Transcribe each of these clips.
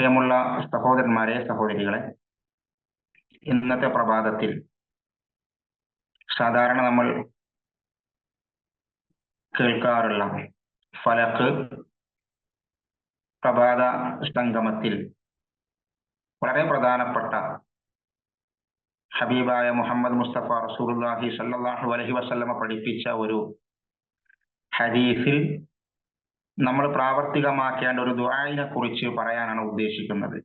പ്രിയമുള്ള സഹോദരന്മാരെ സഹോദരികളെ ഇന്നത്തെ പ്രഭാതത്തിൽ സാധാരണ നമ്മൾ കേൾക്കാറുള്ള ഫലക്ക് പ്രഭാത സംഗമത്തിൽ വളരെ പ്രധാനപ്പെട്ട ഹബീബായ മുഹമ്മദ് മുസ്തഫ റസൂർഹി സല്ലാഹു അലഹി വസല്ലമ പഠിപ്പിച്ച ഒരു ഹദീസിൽ നമ്മൾ പ്രാവർത്തികമാക്കേണ്ട ഒരു ദുആയിനെ കുറിച്ച് പറയാനാണ് ഉദ്ദേശിക്കുന്നത്.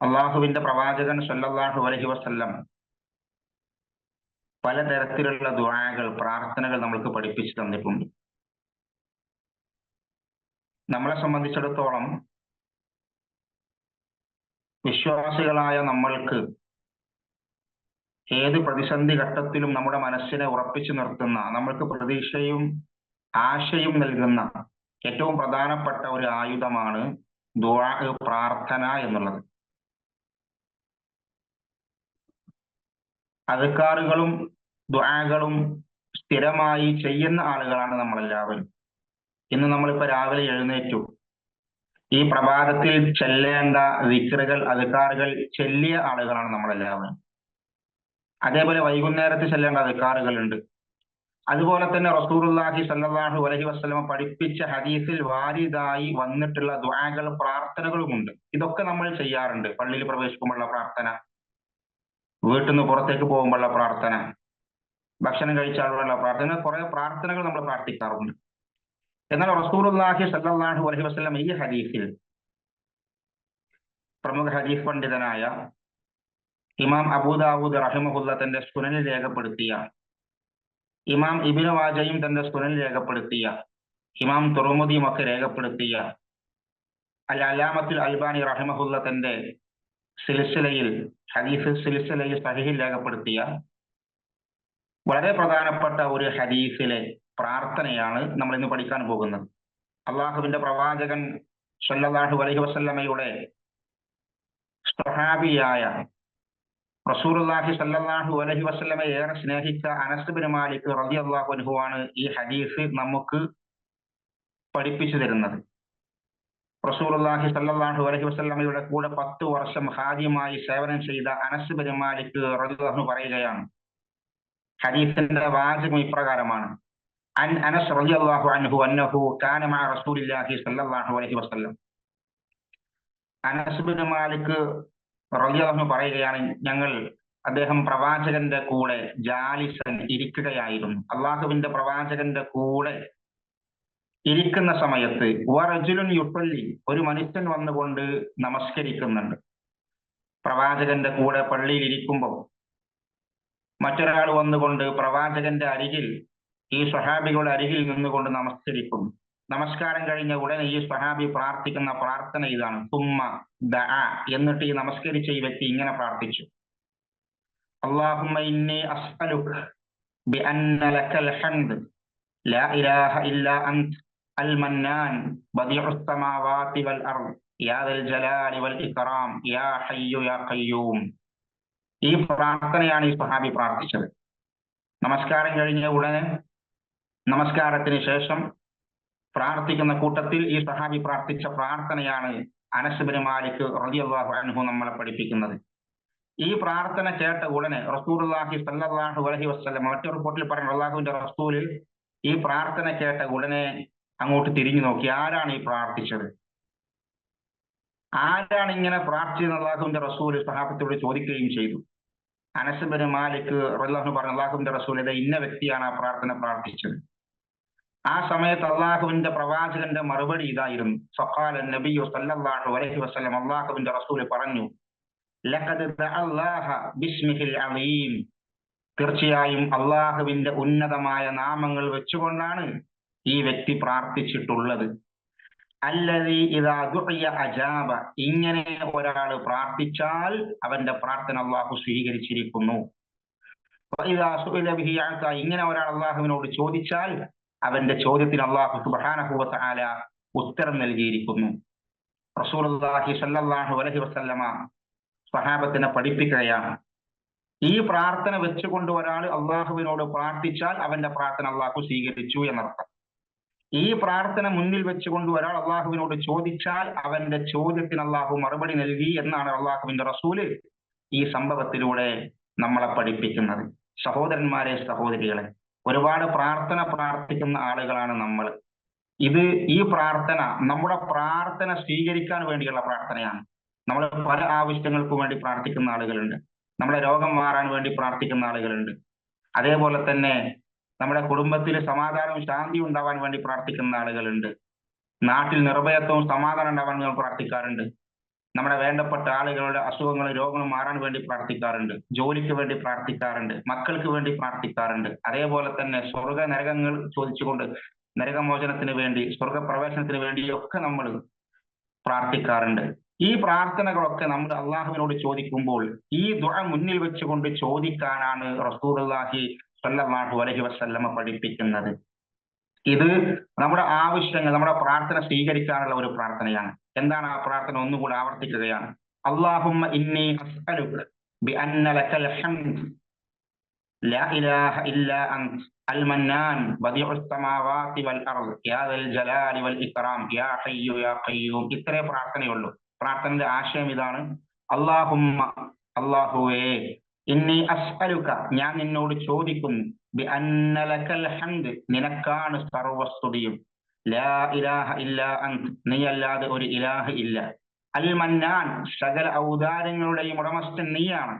അള്ളാഹുവിന്റെ പ്രവാചകൻ സല്ലല്ലാഹു അലൈഹി വസല്ലം പലതരത്തിലുള്ള ദുആകൾ പ്രാർത്ഥനകൾ നമ്മൾക്ക് പഠിപ്പിച്ചു തന്നിട്ടുണ്ട്. നമ്മളെ സംബന്ധിച്ചിടത്തോളം വിശ്വാസികളായ നമ്മൾക്ക് ഏത് പ്രതിസന്ധി ഘട്ടത്തിലും നമ്മുടെ മനസ്സിനെ ഉറപ്പിച്ചു നിർത്തുന്ന നമ്മൾക്ക് പ്രതീക്ഷയും ആശയും നൽകുന്ന ഏറ്റവും പ്രധാനപ്പെട്ട ഒരു ആയുധമാണ് ദുആ പ്രാർത്ഥന എന്നുള്ളത്. അതുക്കാറുകളും ദുആകളും സ്ഥിരമായി ചെയ്യുന്ന ആളുകളാണ് നമ്മളെല്ലാവരും. ഇന്ന് നമ്മളിപ്പോ രാവിലെ എഴുന്നേറ്റു. ഈ പ്രഭാതത്തിൽ ചെല്ലേണ്ട വിക്രുകൾ അതുക്കാറുകൾ ചെല്ലിയ ആളുകളാണ് നമ്മളെല്ലാവരും. അതേപോലെ വൈകുന്നേരത്ത് ചെല്ലേണ്ട അതുക്കാറുകളുണ്ട് അതുപോലെ തന്നെ റസൂറുല്ലാഹി സല്ലാഹു അലൈഹി വസ്ലമ പഠിപ്പിച്ച ഹദീസിൽ വാരിദായി വന്നിട്ടുള്ള ദ്വാകൾ പ്രാർത്ഥനകളുമുണ്ട്. ഇതൊക്കെ നമ്മൾ ചെയ്യാറുണ്ട്. പള്ളിയിൽ പ്രവേശിക്കുമ്പോഴുള്ള പ്രാർത്ഥന വീട്ടിൽ നിന്ന് പുറത്തേക്ക് പോകുമ്പോഴുള്ള പ്രാർത്ഥന ഭക്ഷണം കഴിച്ചാലുള്ള പ്രാർത്ഥന കുറെ പ്രാർത്ഥനകൾ നമ്മൾ പ്രാർത്ഥിക്കാറുണ്ട്. എന്നാൽ റസൂറുല്ലാഹി സല്ലാഹു അലൈഹി വസ്ലം ഈ ഹദീസിൽ പ്രമുഖ ഹദീസ് പണ്ഡിതനായ ഇമാം അബൂദാവൂദ് റഹിമഹുല്ല തന്റെ സുനനിൽ രേഖപ്പെടുത്തിയ ഇമാം ഇബിന് വാജയും തന്റെ സുനനിൽ രേഖപ്പെടുത്തിയ. ഇമാം തുറമുദിയും ഒക്കെ രേഖപ്പെടുത്തിയ. അൽ അലാമത്തുൽ അൽബാനി റഹിമഹുല്ല തന്റെ സിലിസിലയിൽ ഹദീസ് സിലിസിലയിൽ സഹിഹിൽ രേഖപ്പെടുത്തിയ വളരെ പ്രധാനപ്പെട്ട ഒരു ഹദീസിലെ പ്രാർത്ഥനയാണ് നമ്മൾ ഇന്ന് പഠിക്കാൻ പോകുന്നത്. അള്ളാഹുവിന്റെ പ്രവാചകൻ സല്ലാഹു അലഹി വസല്ലമയുടെ സ്വഹാബിയായ റസൂലുള്ളാഹി സല്ലാഹു അലഹി വസ്ലമെ ഏറെ സ്നേഹിച്ച അനസ് ബിൻ മാലിക് റളിയല്ലാഹു അൻഹു ആണ് ഈ ഹദീസ് നമുക്ക് പഠിപ്പിച്ചു തരുന്നത്. റസൂലുള്ളാഹി സല്ലാഹു അലഹി വസ്ലമയുടെ കൂടെ പത്ത് വർഷം ഹാദിയുമായി സേവനം ചെയ്ത അനസ് ബിൻ മാലിക് റളിയല്ലാഹു പറയുകയാണ്. ഹദീസിന്റെ വാചകം ഇപ്രകാരമാണ്. അൻ അനസ് റളിയല്ലാഹു അൻഹു അന്നഹു കാന മഅ റസൂലില്ലാഹി സല്ലല്ലാഹു അലൈഹി വസല്ലം. അനസ് ബിൻ മാലിക് റളിയല്ലാഹു പറയുകയാണ് ഞങ്ങൾ അദ്ദേഹം പ്രവാചകന്റെ കൂടെ ജാലിസൻ ഇരിക്കുകയായിരുന്നു. അള്ളാഹുവിന്റെ പ്രവാചകന്റെ കൂടെ ഇരിക്കുന്ന സമയത്ത് വറജുലുൻ യുട്ടല്ലി ഒരു മനുഷ്യൻ വന്നുകൊണ്ട് നമസ്കരിക്കുന്നുണ്ട്. പ്രവാചകന്റെ കൂടെ പള്ളിയിൽ ഇരിക്കുമ്പോൾ മറ്റൊരാൾ വന്നുകൊണ്ട് പ്രവാചകന്റെ അരികിൽ ഈ സ്വഹാബികളുടെ അരികിൽ നിന്നുകൊണ്ട് നമസ്കരിക്കുന്നു. നമസ്കാരം കഴിഞ്ഞ ഉടനെ ഈ സ്വഹാബി പ്രാർത്ഥിക്കുന്ന പ്രാർത്ഥന ഇതാണ്. തുമ്മ ദ എന്നിട്ട് ഈ നമസ്കരിച്ച ഈ വ്യക്തി ഇങ്ങനെ പ്രാർത്ഥിച്ചു. ഖയ്യൂം. ഈ പ്രാർത്ഥനയാണ് ഈ സ്വഹാബി പ്രാർത്ഥിച്ചത്. നമസ്കാരം കഴിഞ്ഞ ഉടനെ നമസ്കാരത്തിന് ശേഷം പ്രാർത്ഥിക്കുന്ന കൂട്ടത്തിൽ ഈ സഹാബി പ്രാർത്ഥിച്ച പ്രാർത്ഥനയാണ് അനസുബിന് മാലിക് റളിയല്ലാഹു അനുഭവം നമ്മളെ പഠിപ്പിക്കുന്നത്. ഈ പ്രാർത്ഥന കേട്ട ഉടനെ റസൂലുള്ളാഹി സല്ലാഹു അലൈഹി വസ്ലം മറ്റൊരു റിപ്പോർട്ടിൽ പറയുന്ന അള്ളാഹുവിന്റെ റസൂലിൽ ഈ പ്രാർത്ഥന കേട്ട ഉടനെ അങ്ങോട്ട് തിരിഞ്ഞു നോക്കി ആരാണ് ഈ പ്രാർത്ഥിച്ചത്? ആരാണ് ഇങ്ങനെ പ്രാർത്ഥിച്ചത് അള്ളാഹുവിന്റെ റസൂൽ സഹാബത്തോട് ചോദിക്കുകയും ചെയ്തു. അനസബിന് മാലിക് റല്ലാഹു പറഞ്ഞു അള്ളാഹുവിന്റെ ഇത് ഇന്ന വ്യക്തിയാണ് ആ പ്രാർത്ഥന പ്രാർത്ഥിച്ചത്? ആ സമയത്ത് അള്ളാഹുവിന്റെ പ്രവാചകന്റെ മറുപടി ഇതായിരുന്നു. സഖാല നബിയു സല്ലല്ലാഹു അലൈഹി വസല്ലം അള്ളാഹുവിന്റെ റസൂൽ പറഞ്ഞു ബിസ്മിഹിൽ തീർച്ചയായും അള്ളാഹുവിന്റെ ഉന്നതമായ നാമങ്ങൾ വെച്ചുകൊണ്ടാണ് ഈ വ്യക്തി പ്രാർത്ഥിച്ചിട്ടുള്ളത്. അല്ലതി ഇതാ ദുഇയ അജാബ. ഇങ്ങനെ ഒരാൾ പ്രാർത്ഥിച്ചാൽ അവന്റെ പ്രാർത്ഥന അള്ളാഹു സ്വീകരിച്ചിരിക്കുന്നു. ഇങ്ങനെ ഒരാൾ അള്ളാഹുവിനോട് ചോദിച്ചാൽ അവന്റെ ചോദ്യത്തിന് അള്ളാഹു സുബാനഹുബത്ത് ആല ഉത്തരം നൽകിയിരിക്കുന്നു. റസൂലുള്ളാഹി സല്ലല്ലാഹു അലൈഹി സഹാബത്തിനെ പഠിപ്പിക്കുകയാണ്. ഈ പ്രാർത്ഥന വെച്ചുകൊണ്ട് ഒരാൾ അള്ളാഹുവിനോട് പ്രാർത്ഥിച്ചാൽ അവന്റെ പ്രാർത്ഥന അള്ളാഹു സ്വീകരിച്ചു എന്നർത്ഥം. ഈ പ്രാർത്ഥന മുന്നിൽ വെച്ചുകൊണ്ട് ഒരാൾ അള്ളാഹുവിനോട് ചോദിച്ചാൽ അവന്റെ ചോദ്യത്തിന് അള്ളാഹു മറുപടി നൽകി എന്നാണ് അള്ളാഹുവിന്റെ റസൂൽ ഈ സംഭവത്തിലൂടെ നമ്മളെ പഠിപ്പിക്കുന്നത്. സഹോദരന്മാരെ സഹോദരികളെ ഒരുപാട് പ്രാർത്ഥന പ്രാർത്ഥിക്കുന്ന ആളുകളാണ് നമ്മൾ. ഇത് ഈ പ്രാർത്ഥന നമ്മുടെ പ്രാർത്ഥന സ്വീകരിക്കാൻ വേണ്ടിയുള്ള പ്രാർത്ഥനയാണ്. നമ്മൾ പല ആവശ്യങ്ങൾക്കും വേണ്ടി പ്രാർത്ഥിക്കുന്ന ആളുകളുണ്ട്. നമ്മുടെ രോഗം മാറാൻ വേണ്ടി പ്രാർത്ഥിക്കുന്ന ആളുകളുണ്ട്. അതേപോലെ തന്നെ നമ്മുടെ കുടുംബത്തിൽ സമാധാനവും ശാന്തി ഉണ്ടാവാൻ വേണ്ടി പ്രാർത്ഥിക്കുന്ന ആളുകളുണ്ട്. നാട്ടിൽ നിർഭയത്വവും സമാധാനം ഉണ്ടാവാൻ നമ്മൾ പ്രാർത്ഥിക്കാറുണ്ട്. നമ്മുടെ വേണ്ടപ്പെട്ട ആളുകളുടെ അസുഖങ്ങളും രോഗങ്ങളും മാറാൻ വേണ്ടി പ്രാർത്ഥിക്കാറുണ്ട്. ജോലിക്ക് വേണ്ടി പ്രാർത്ഥിക്കാറുണ്ട്. മക്കൾക്ക് വേണ്ടി പ്രാർത്ഥിക്കാറുണ്ട്. അതേപോലെ തന്നെ സ്വർഗ നരകങ്ങൾ ചോദിച്ചുകൊണ്ട് നരകമോചനത്തിന് വേണ്ടി സ്വർഗപ്രവേശനത്തിന് വേണ്ടിയൊക്കെ നമ്മൾ പ്രാർത്ഥിക്കാറുണ്ട്. ഈ പ്രാർത്ഥനകളൊക്കെ നമ്മൾ അള്ളാഹുവിനോട് ചോദിക്കുമ്പോൾ ഈ ദുഴ മുന്നിൽ വെച്ചുകൊണ്ട് ചോദിക്കാനാണ് റസൂർഹി സല്ലാഹു അലഹി വസ്ല്ലമ്മ പഠിപ്പിക്കുന്നത്. ഇത് നമ്മുടെ ആവശ്യങ്ങൾ നമ്മുടെ പ്രാർത്ഥന സ്വീകരിക്കാനുള്ള ഒരു പ്രാർത്ഥനയാണ് എന്താണ് ആ പ്രാർത്ഥന ഒന്നുകൂടി ആവർത്തിക്കുകയാണ് അള്ളാഹുമ്മ ഇന്നി അസ്അലുക ബിഅന്ന ലക്കൽ ഹംദ് لا إله إلا أنت المنان بديع السماوات والأرض يا ذا الجلال والإكرام يا حي يا قيوم ഇത്രേ പ്രാർത്ഥനയുള്ളൂ പ്രാർത്ഥനയുടെ ആശയം ഇതാണ് അള്ളാഹുമ്മ അള്ളാഹുവേ ഇന്നി അസ്അലുക ഞാൻ നിന്നോട് ചോദിക്കുന്നു ബി അന്നലക്കൽ ഹംദ് നിനക്കാണ് സർവസ്തുതിയും. ലാ ഇലാഹ ഇല്ല അന്ത് നീയല്ലാതെ ഒരു ഇലാഹ് ഇല്ല. അൽ മന്നാൻ സകല ഔദാരങ്ങളുടെയും ഉടമസ്ഥൻ നീയാണ്.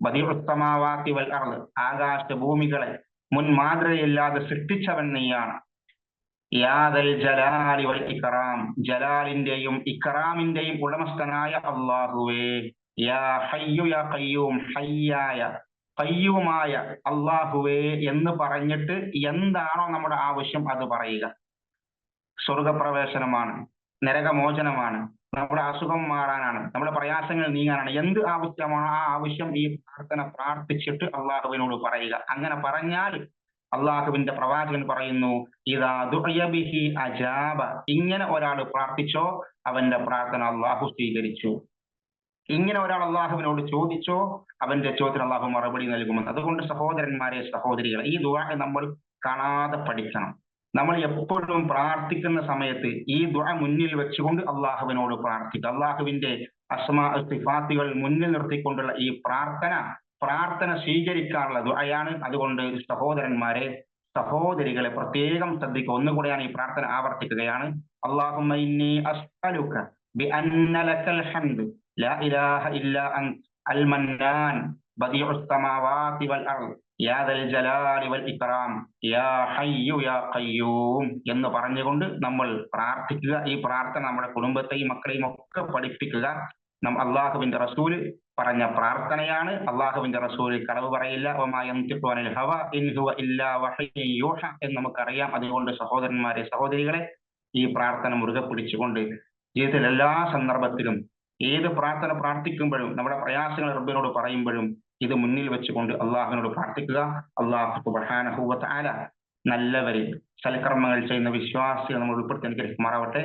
ബദിഉസ്സമാവാത്തി വൽ അർൾ ആകാശ ഭൂമികളെ മുൻ മാതൃകയില്ലാതെ സൃഷ്ടിച്ചവൻ നീയാണ്. യാദൽ ജലാലി വൽ ഇക്റാം ജലാലിന്റെയും ഇക്റാമിന്റെയും ഉടമസ്ഥനായ അള്ളാഹുവേ. യാ ഹയ്യു യാ അള്ളാഹുവേ എന്ന് പറഞ്ഞിട്ട് എന്താണോ നമ്മുടെ ആവശ്യം അത് പറയുക. സ്വർഗപ്രവേശനമാണ് നരകമോചനമാണ് നമ്മുടെ അസുഖം മാറാനാണ് നമ്മുടെ പ്രയാസങ്ങൾ നീങ്ങാനാണ്. എന്ത് ആവശ്യമാണോ ആ ആവശ്യം ഈ പ്രാർത്ഥന പ്രാർത്ഥിച്ചിട്ട് അള്ളാഹുവിനോട് പറയുക. അങ്ങനെ പറഞ്ഞാൽ അള്ളാഹുവിന്റെ പ്രവാചകൻ പറയുന്നു ഇതാ ദുഅയബിഹി അജാബ. ഇങ്ങനെ ഒരാൾ പ്രാർത്ഥിച്ചോ അവന്റെ പ്രാർത്ഥന അള്ളാഹു സ്വീകരിച്ചു. ഇങ്ങനെ ഒരാൾ അള്ളാഹുവിനോട് ചോദിച്ചോ അവന്റെ ചോദ്യത്തിന് അള്ളാഹു മറുപടി നൽകുമെന്ന്. അതുകൊണ്ട് സഹോദരന്മാരെ സഹോദരികളെ ഈ ദുആ നമ്മൾ കാണാതെ പഠിക്കണം. നമ്മൾ എപ്പോഴും പ്രാർത്ഥിക്കുന്ന സമയത്ത് ഈ ദുആ മുന്നിൽ വെച്ചുകൊണ്ട് അള്ളാഹുവിനോട് പ്രാർത്ഥിക്കുക. അള്ളാഹുവിന്റെ അസ്മാ സിഫാത്തുകൾ മുന്നിൽ നിർത്തിക്കൊണ്ടുള്ള ഈ പ്രാർത്ഥന പ്രാർത്ഥന സ്വീകരിക്കാനുള്ള ദുആയാണ്. അതുകൊണ്ട് സഹോദരന്മാരെ സഹോദരികളെ പ്രത്യേകം ശ്രദ്ധിക്കുക. ഒന്നുകൂടെയാണ് ഈ പ്രാർത്ഥന ആവർത്തിക്കുകയാണ്. അള്ളാഹുമ്മ ഇന്നി إله إلا أنت المنان بديع യാ ഖയ്യൂം എന്ന് പറഞ്ഞുകൊണ്ട് നമ്മൾ പ്രാർത്ഥിക്കുക. ഈ പ്രാർത്ഥന നമ്മുടെ കുടുംബത്തെയും മക്കളെയും ഒക്കെ പഠിപ്പിക്കുക. നം അള്ളാഹുവിന്റെ റസൂൽ പറഞ്ഞ പ്രാർത്ഥനയാണ്. അള്ളാഹുവിന്റെ റസൂൽ കളവ് പറയില്ല. എന്ന് നമുക്കറിയാം. അതുകൊണ്ട് സഹോദരന്മാരെ സഹോദരികളെ ഈ പ്രാർത്ഥന മുറുകെ പിടിച്ചുകൊണ്ട് ജീവിതത്തിൽ എല്ലാ സന്ദർഭത്തിലും ഏത് പ്രാർത്ഥന പ്രാർത്ഥിക്കുമ്പോഴും നമ്മുടെ പ്രയാസങ്ങൾ റബ്ബിനോട് പറയുമ്പോഴും ഇത് മുന്നിൽ വെച്ചുകൊണ്ട് അള്ളാഹുവിനോട് പ്രാർത്ഥിക്കുക. അള്ളാഹു സുബ്ഹാനഹു വ തആല നല്ലവരെ സൽക്കർമ്മങ്ങൾ ചെയ്യുന്ന വിശ്വാസികൾ നമ്മൾ ഉൾപ്പെടുത്തി അനുഗ്രഹിക്കുമാറാവട്ടെ